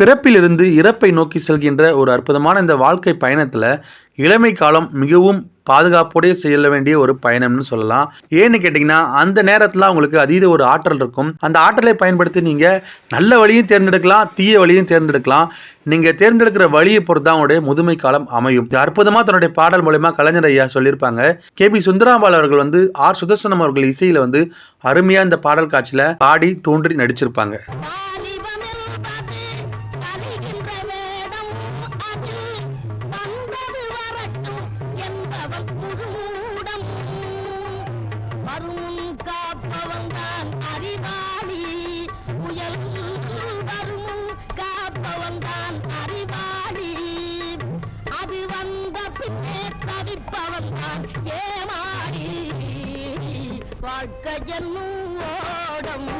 பிறப்பிலிருந்து இறப்பை நோக்கி செல்கின்ற ஒரு அற்புதமான இந்த வாழ்க்கை பயணத்தில் இளமை காலம் மிகவும் பாதுகாப்போடைய செல்ல வேண்டிய ஒரு பயணம்னு சொல்லலாம். ஏன்னு கேட்டிங்கன்னா அந்த நேரத்தில் உங்களுக்கு அதீத ஒரு ஆற்றல் இருக்கும். அந்த ஆற்றலை பயன்படுத்தி நீங்கள் நல்ல வழியும் தேர்ந்தெடுக்கலாம் தீய வழியும் தேர்ந்தெடுக்கலாம். நீங்கள் தேர்ந்தெடுக்கிற வழியை பொறுத்து தான் உங்களுடைய முதுமை காலம் அமையும். இது அற்புதமாக தன்னுடைய பாடல் மூலயமா கலைஞர் ஐயா சொல்லியிருப்பாங்க. கே. பி. சுந்தராம்பால் அவர்கள் வந்து ஆர். சுதர்சனம் அவர்கள் இசையில் வந்து அருமையாக இந்த பாடல் காட்சியில் பாடி தோன்றி நடிச்சிருப்பாங்க. வருமுன் காப்பவன்தான் அறிவாளி. புயல் வருமுன் காப்பவன்தான் அறிவாளி. அது வந்த பின்னே தவிப்பவன்தான் ஏமாடி வாழ்க்கை என்னும் ஓடம்